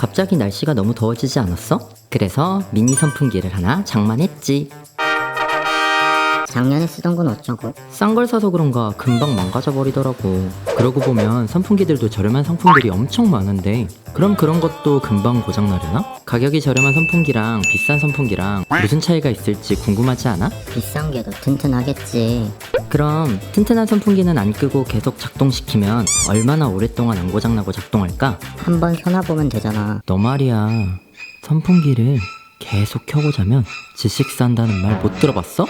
갑자기 날씨가 너무 더워지지 않았어? 그래서 미니 선풍기를 하나 장만했지. 작년에 쓰던 건 어쩌고? 싼 걸 사서 그런가 금방 망가져 버리더라고. 그러고 보면 선풍기들도 저렴한 상품들이 엄청 많은데 그럼 그런 것도 금방 고장 나려나? 가격이 저렴한 선풍기랑 비싼 선풍기랑 무슨 차이가 있을지 궁금하지 않아? 비싼 게 더 튼튼하겠지. 그럼 튼튼한 선풍기는 안 끄고 계속 작동시키면 얼마나 오랫동안 안 고장나고 작동할까? 한 번 켜놔보면 되잖아. 너 말이야. 선풍기를 계속 켜고 자면 지식 산다는 말 못 들어봤어?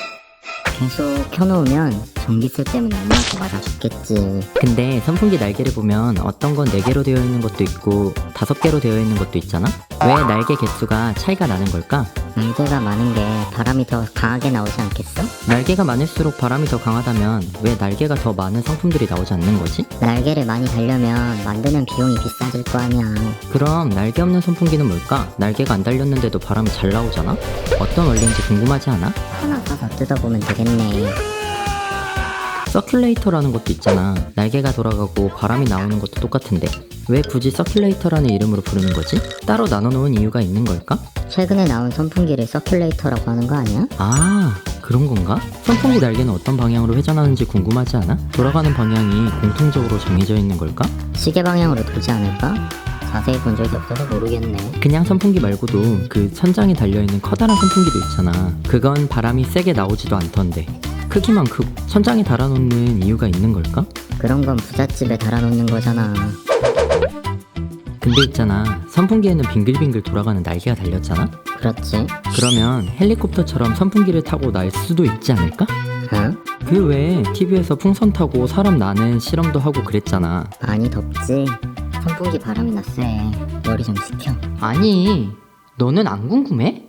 계속 켜놓으면 전기세 때문에 엄마한테 맞아 죽겠지. 근데 선풍기 날개를 보면 어떤 건 4개로 되어 있는 것도 있고 5개로 되어 있는 것도 있잖아? 왜 날개 개수가 차이가 나는 걸까? 날개가 많은 게 바람이 더 강하게 나오지 않겠어? 날개가 많을수록 바람이 더 강하다면 왜 날개가 더 많은 상품들이 나오지 않는 거지? 날개를 많이 달려면 만드는 비용이 비싸질 거 아니야. 그럼 날개 없는 선풍기는 뭘까? 날개가 안 달렸는데도 바람이 잘 나오잖아? 어떤 원리인지 궁금하지 않아? 하나 사서 뜯어보면 되겠네. 서큘레이터라는 것도 있잖아. 날개가 돌아가고 바람이 나오는 것도 똑같은데 왜 굳이 서큘레이터라는 이름으로 부르는 거지? 따로 나눠놓은 이유가 있는 걸까? 최근에 나온 선풍기를 서큘레이터라고 하는 거 아니야? 아 그런 건가? 선풍기 날개는 어떤 방향으로 회전하는지 궁금하지 않아? 돌아가는 방향이 공통적으로 정해져 있는 걸까? 시계 방향으로 돌지 않을까? 자세히 본 적이 없어서 모르겠네. 그냥 선풍기 말고도 그 천장에 달려있는 커다란 선풍기도 있잖아. 그건 바람이 세게 나오지도 않던데. 크기만 크고 천장에 달아놓는 이유가 있는 걸까? 그런 건 부잣집에 달아놓는 거잖아. 근데 있잖아. 선풍기에는 빙글빙글 돌아가는 날개가 달렸잖아? 그렇지? 그러면 헬리콥터처럼 선풍기를 타고 날 수도 있지 않을까? 응? 그 외에 TV에서 풍선 타고 사람 나는 실험도 하고 그랬잖아. 많이 덥지? 선풍기 바람이나 쎄. 머리 좀 식혀. 아니, 너는 안 궁금해?